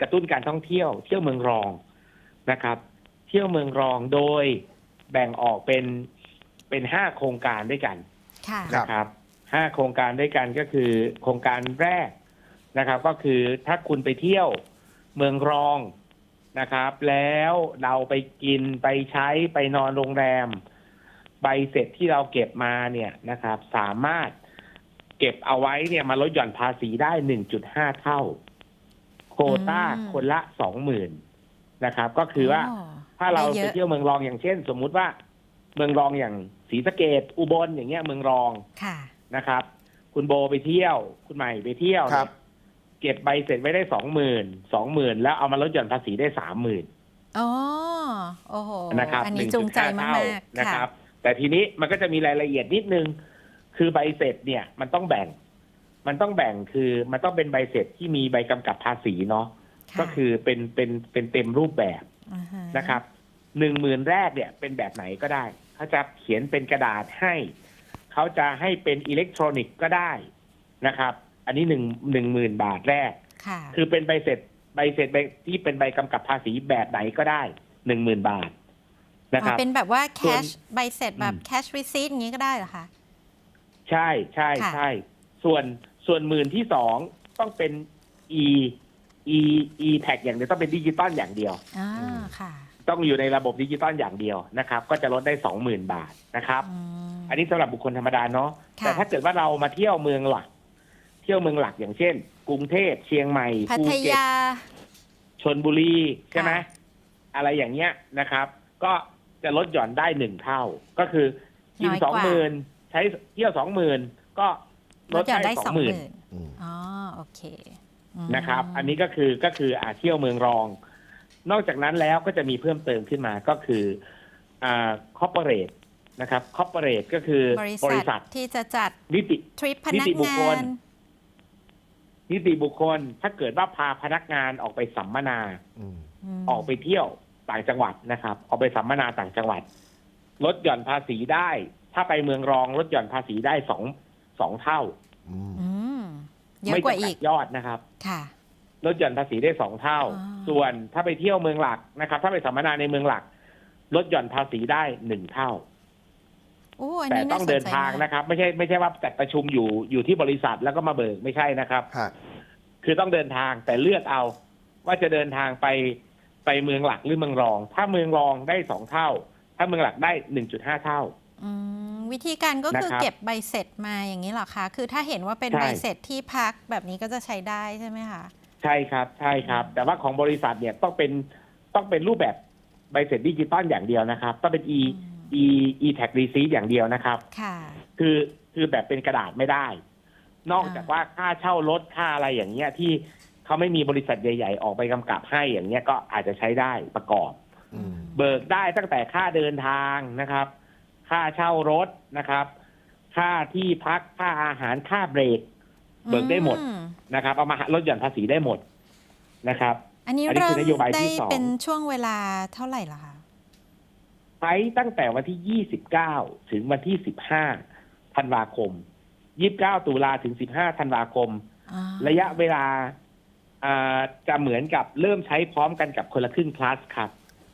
กระตุ้นการท่องเที่ยวเที่ยวเมืองรองนะครับ เที่ยวเมืองรองโดยแบ่งออกเป็นเป็นห้าโครงการด้วยกันค่ะครับนะครับห้าโครงการด้วยกันก็คือโครงการแรกนะครับ ก็คือถ้าคุณไปเที่ยวเมืองรองนะครับ แล้วเราไปกินไปใช้ไปนอนโรงแรม ใบเสร็จที่เราเก็บมาเนี่ยนะครับ สามารถเก็บเอาไว้เนี่ยมาลดหย่อนภาษีได้หนึ่งจุดห้าเท่า โควต้าอืมคนละสองหมื่นนะครับ ก็คือว่าถ้าเราได้เยไปอะเที่ยวเมืองรองอย่างเช่น สมมุติว่า เมืองรองอย่างศรีสะเกดอุบลอย่างเงี้ยเมืองรองค่ะนะครับ คุณโบไปเที่ยว คุณใหม่ไปเที่ยวครับเนี่ยเก็บใบเสร็จไว้ได้สองหมื่นสองหมื่นแล้วเอามาลดหย่อนภาษีได้สามหมื่นอ๋อโอ้โหนะครับอันนี้จูงใจ1.5มากเท่ๆนะค่ะครับ แต่ทีนี้มันก็จะมีรายละเอียดนิดนึง คือใบเสร็จเนี่ยมันต้องแบ่ง มันต้องแบ่งคือมันต้องเป็นใบเสร็จที่มีใบกำกับภาษีเนาะก็คือเป็นเป็นเป็นเต็มรูปแบบาฮนะครับหนึ่งหมื่นแรกเนี่ยเป็นแบบไหนก็ได้เขาจะเขียนเป็นกระดาษให้เขาจะให้เป็นอิเล็กทรอนิกส์ก็ได้นะครับ อันนี้หนึ่งหนึ่งหมื่นบาทแรกค่ะคือเป็นใบเสร็จใบเสร็จใบที่เป็นใบกำกับภาษีแบบไหนก็ได้หนึ่งหมื่นบาทนะคอ๋อรับเป็นแบบว่าแคส่วนชใบเสร็จแบบอืมแคชรีซีทอย่างนี้ก็ได้เหรอคะ ใช่ใช่ค่ะใช่ส่วน ส่วนหมื่นที่สองต้องเป็น e e e tag อย่างเดียวต้องเป็นดิจิตอลอย่างเดียว อ่าอืมค่ะต้องอยู่ในระบบดิจิตอลอย่างเดียวนะครับ ก็จะลดได้สองหมื่นบาทนะครับ อืม อันนี้สำหรับบุคคลธรรมดาเนาะค่ะ แต่ถ้าเกิดว่าเรามาเที่ยวเมืองหลัก เที่ยวเมืองหลักอย่างเช่น กรุงเทพเชียงใหม่พัภูทเก็ตยา ชนบุรีใช่ไหมค่ะ อะไรอย่างเงี้ยนะครับ ก็จะลดหย่อนได้หนึ่งเท่า ก็คือกินน้อยสกองว่า หมื่นใช้เที่ยวสองหมื่นก็ ลลดดหย่อนได้ได้สอสองงหหมื่นมื่นอืมอ๋อโอเคมนะครับ อันนี้ก็คือก็คืออาเที่ยวเมืองรอง นอกจากนั้นแล้วก็จะมีเพิ่มเติมขึ้นมาก็คืออ่าคอร์ปอเรทนะครับคอร์ปอเรทก็คือบริษัทที่จะจัดนิติ ทริปพนินักติบุคงาคล น นิติบุคคล ถ้าเกิดว่าพาพนักงานออกไปสัมมนา อืมมออกไปเที่ยวต่างจังหวัดนะครับ ออกไปสัมมนาต่างจังหวัด ลดหย่อนภาษีได้ ถ้าไปเมืองรองลดหย่อนภาษีได้สอง สองเท่าอืมอืมเยอะไม่กว่าจำกัอีดกยอดนะครับ ค่ะ ลดหย่อนภาษีได้สองเท่าอ่าส่วนถ้าไปเที่ยวเมืองหลักนะครับ ถ้าไปสัมมนาในเมืองหลัก ลดหย่อนภาษีได้หนึ่งเท่า โอ้อันแต่นี้ต้น่าองสนเดินใจทางมากนะครับ ไม่ใช่ไม่ใช่ว่าจัดประชุมอยู่อยู่ที่บริษัทแล้วก็มาเบิกไม่ใช่นะครับ ฮะคือต้องเดินทางแต่เลือกเอาว่าจะเดินทางไปไปเมืองหลักหรือเมืองรอง ถ้าเมืองรองได้สองเท่า ถ้าเมืองหลักได้หนึ่งจุดห้าเท่า อืม วิธีการก็คือนะครับ เก็บใบเสร็จมาอย่างนี้เหรอคะ คือถ้าเห็นว่าเป็นใช่ ใบเสร็จที่พักแบบนี้ก็จะใช้ได้ใช่ไหมคะ ใช่ครับใช่ครับ แต่ว่าของบริษัทเนี่ยต้องเป็นต้องเป็นรูปแบบใบเสร็จดิจิตอลอย่างเดียวนะครับต้องเป็น e อืม e e tag receipt อย่างเดียวนะครับ ค่ะ คือคือแบบเป็นกระดาษไม่ได้ นอกอ่าจากว่าค่าเช่ารถค่าอะไรอย่างเงี้ยที่เขาไม่มีบริษัทใหญ่ ๆ ออกไปกำกับให้อย่างเงี้ยก็อาจจะใช้ได้ประกอบ อืม เบิกได้ตั้งแต่ค่าเดินทางนะครับ ค่าเช่ารถนะครับ ค่าที่พักค่าอาหารค่าเบรก เบิกได้หมดอืนะครับเอามาลดหย่อนภาษีได้หมดนะครับ อันนี้อันนี้เริ่คืมอนโยบายที่ได้สองเป็นช่วงเวลาเท่าไหร่ละคะใช้ตั้งแต่วันที่ 29 ถึงวันที่ 15 ธันวาคม 29 ตุลาถึง 15 ธันวาคมอ่าระยะเวลาอ่าจะเหมือนกับเริ่มใช้พร้อมกันกับคนละครึ่งคลาสครับ